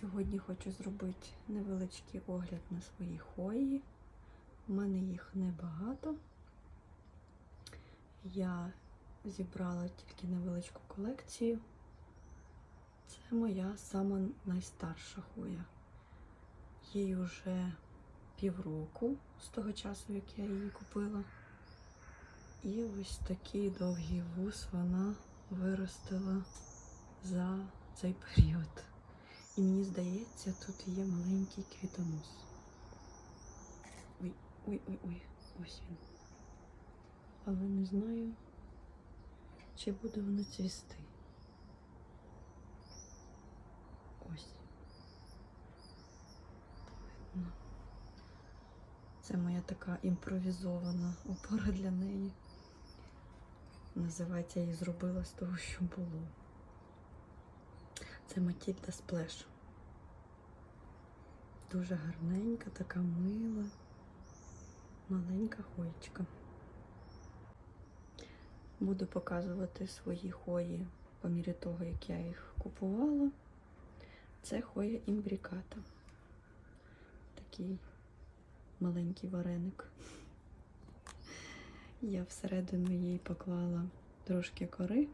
Сьогодні хочу зробити невеличкий огляд на свої хої. У мене їх небагато. Я зібрала тільки невеличку колекцію. Це моя сама найстарша хоя. Їй вже півроку з того часу, як я її купила. І ось такий довгий вус вона виростила за цей період. І мені здається, тут є маленький квітонос. Ой, ой, ой, ой, ось він. Але не знаю, чи буде воно цвісти. Ось. Видно. Це моя така імпровізована опора для неї. Називається я її зробила з того, що було. Це Матільда Сплеш. Дуже гарненька, така мила, маленька хоєчка. Буду показувати свої хої по мірі того, як я їх купувала. Це хоя імбріката. Такий маленький вареник. Я всередину їй поклала трошки кори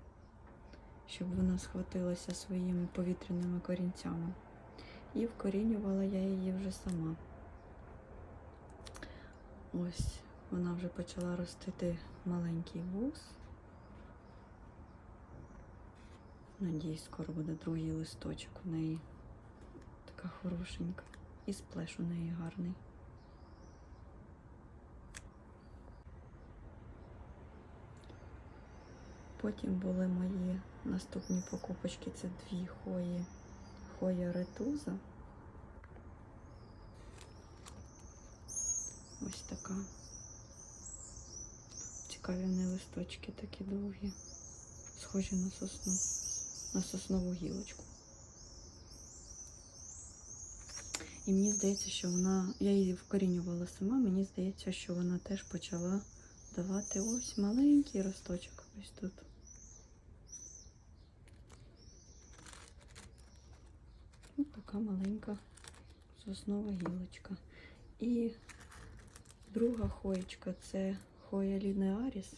щоб вона схватилася своїми повітряними корінцями. І вкорінювала я її вже сама. Ось вона вже почала ростити маленький вуз. Надіюсь, скоро буде другий листочок у неї. Така хорошенька. І сплеш у неї гарний. Потім були мої наступні покупочки. Це дві хої. Хоя ретуза. Ось така. Цікаві в неї листочки такі довгі. Схожі на сосну, на соснову гілочку. І мені здається, що вона, я її вкорінювала сама, мені здається, що вона теж почала давати ось маленький росточок ось тут. Ось така маленька соснова гілочка. І друга хоєчка це хоя лінеаріс.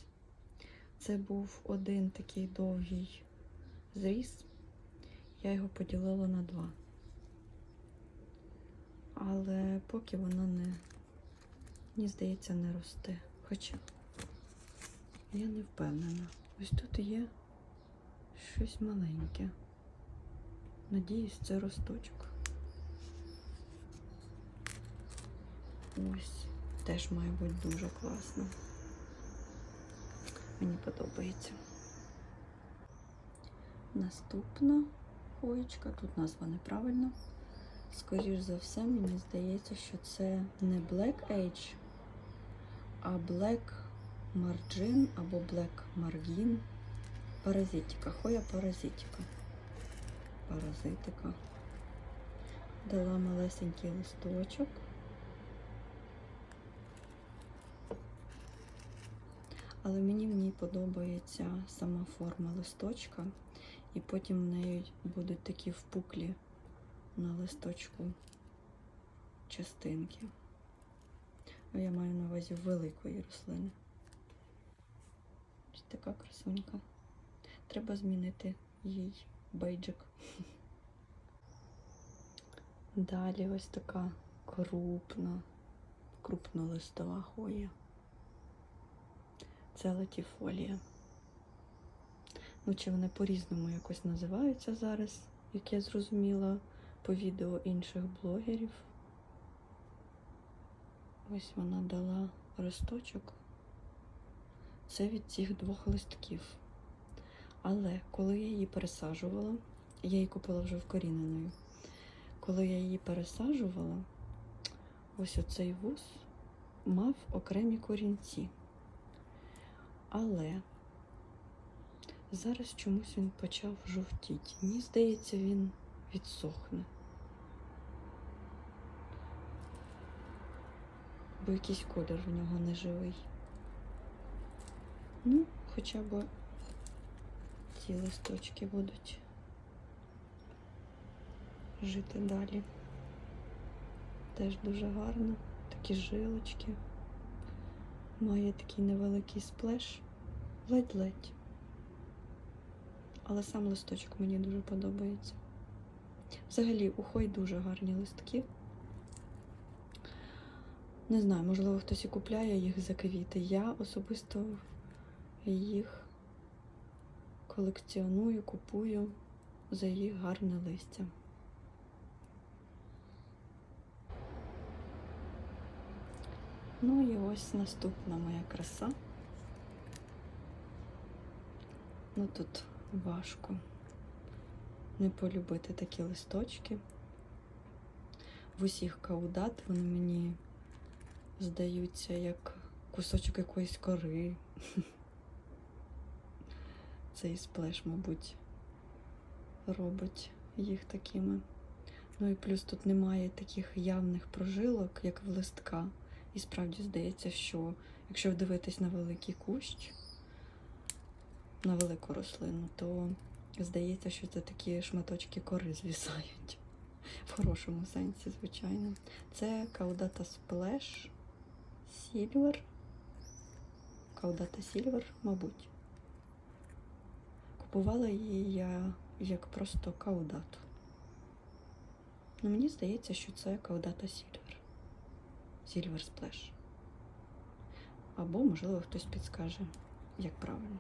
Це був один такий довгий зріз. Я його поділила на два. Але поки воно не, мені здається, не росте. Хоча я не впевнена. Ось тут є щось маленьке. Надіюсь, це росточок. Ось, теж має бути дуже класно. Мені подобається. Наступна хоєчка, тут назва неправильна. Скоріш за все, мені здається, що це не Black Age, а Black Margin або Black Margin. Паразитика, хоя паразитика. Паразитика. Дала малесенький листочок. Але мені в ній подобається сама форма листочка, і потім в неї будуть такі впуклі на листочку частинки. Я маю на увазі великої рослини. Ось така красунька. Треба змінити їй бейджик. Далі ось така крупна, крупнолистова хоя. Це латіфолія. Ну, чи вони по-різному якось називаються зараз, як я зрозуміла по відео інших блогерів. Ось вона дала росточок. Це від цих двох листків. Але коли я її пересаджувала, я її купила вже вкоріненою. Коли я її пересаджувала, ось оцей вуз мав окремі корінці. Але зараз чомусь він почав жовтіти. Мені здається, він відсохне. Бо якийсь колір в нього неживий. Ну, хоча б ці листочки будуть жити далі. Теж дуже гарно. Такі жилочки. Має такий невеликий сплеш. Ледь-ледь. Але сам листочок мені дуже подобається. Взагалі, у Хой дуже гарні листки. Не знаю, можливо, хтось і купляє їх за квіти. Я особисто їх колекціоную, купую за їх гарне листя. Ну і ось наступна моя краса. Ну тут важко не полюбити такі листочки. В усіх каудат вони мені здаються як кусочок якоїсь кори. Цей сплеш, мабуть, робить їх такими. Ну і плюс тут немає таких явних прожилок, як в листка. І справді здається, що якщо вдивитись на великий кущ, на велику рослину, то здається, що це такі шматочки кори звісають. В хорошому сенсі, звичайно. Це Каудата Splash Silver. Каудата Silver, мабуть. Купувала її я як просто каудату. Ну, мені здається, що це Каудата Silver. Silver Splash. Або, можливо, хтось підскаже, як правильно.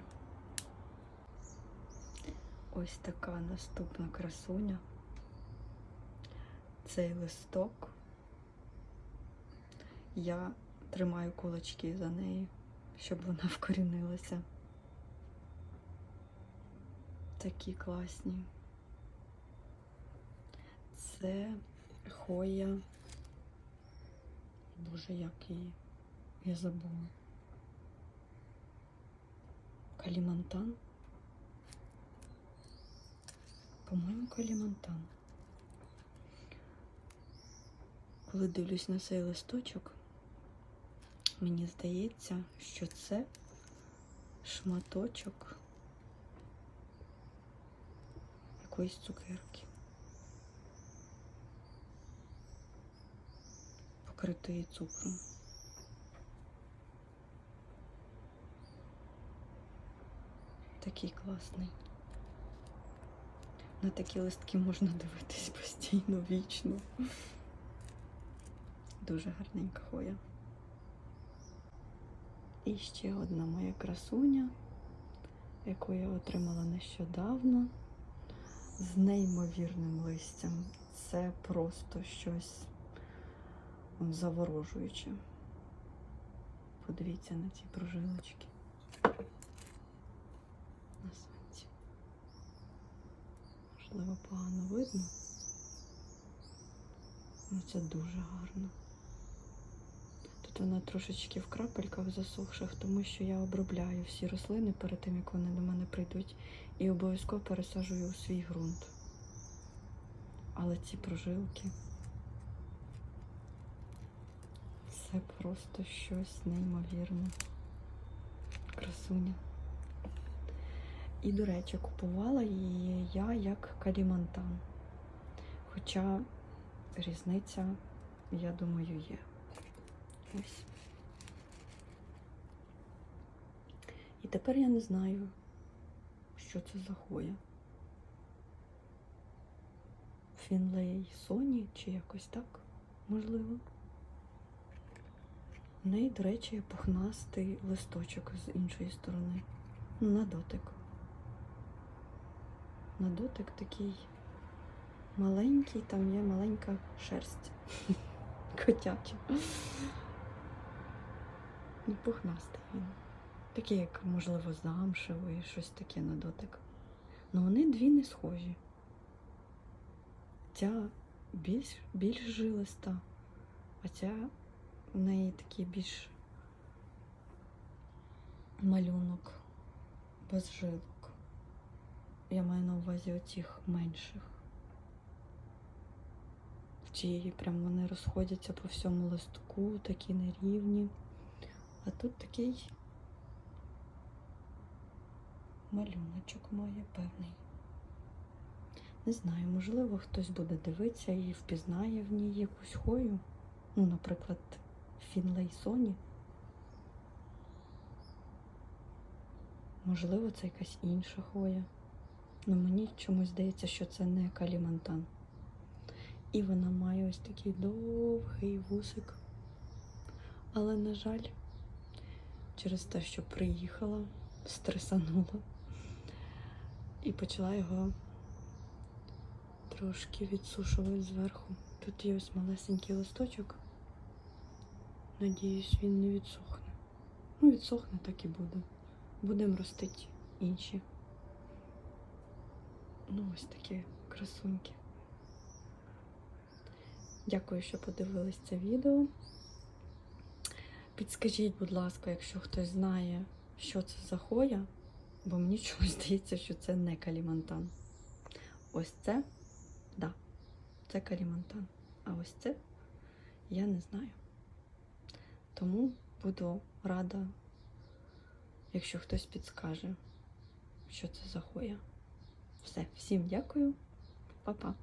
Ось така наступна красуня. Цей листок. Я тримаю кулачки за неї, щоб вона вкорінилася. Такі класні. Це Хоя. Боже, як її. Я забула. Калімантан. По-моєму, Калімантан. Коли дивлюсь на цей листочок, мені здається, що це шматочок якоїсь цукерки. Покритої цукром. Такий класний. На такі листки можна дивитись постійно, вічно. Дуже гарненька хоя. І ще одна моя красуня, яку я отримала нещодавно з неймовірним листям. Це просто щось заворожуюче. Подивіться на ці прожилочки. На сонці. Можливо, погано видно. Ну, це дуже гарно. Вона трошечки в крапельках засохших, тому що я обробляю всі рослини перед тим, як вони до мене прийдуть, і обов'язково пересаджую у свій ґрунт. Але ці прожилки це просто щось неймовірне. Красуня. І, до речі, купувала її я як калімантан. Хоча різниця, я думаю, є. Ось. І тепер я не знаю, що це за хоя. Фінлей Соні чи якось так, можливо. В неї, до речі, пухнастий листочок з іншої сторони. На дотик. На дотик такий маленький, там є маленька шерсть. Котяча. І пухнастий він. Такий, як, можливо, замшевий, щось таке на дотик. Ну вони дві не схожі. Ця більш, більш жилиста, а ця в неї такий більш малюнок без жилок. Я маю на увазі оцих менших. В цієї прям вони розходяться по всьому листку, такі нерівні. А тут такий малюночок має певний. Не знаю, можливо, хтось буде дивитися і впізнає в ній якусь хою. Ну, наприклад, Фінлей Соні. Можливо, це якась інша хоя. Ну мені чомусь здається, що це не калімантан. І вона має ось такий довгий вусик. Але, на жаль, через те, що приїхала, стресанула і почала його трошки відсушувати зверху. Тут є ось малесенький листочок. Надіюсь, він не відсохне. Ну, відсохне, так і буде. Будемо ростити інші. Ну, ось такі красуньки. Дякую, що подивились це відео. Підскажіть, будь ласка, якщо хтось знає, що це за хоя, бо мені чомусь здається, що це не калімантан. Ось це, да, це калімантан. А ось це я не знаю. Тому буду рада, якщо хтось підскаже, що це за хоя. Все, всім дякую, Па-па.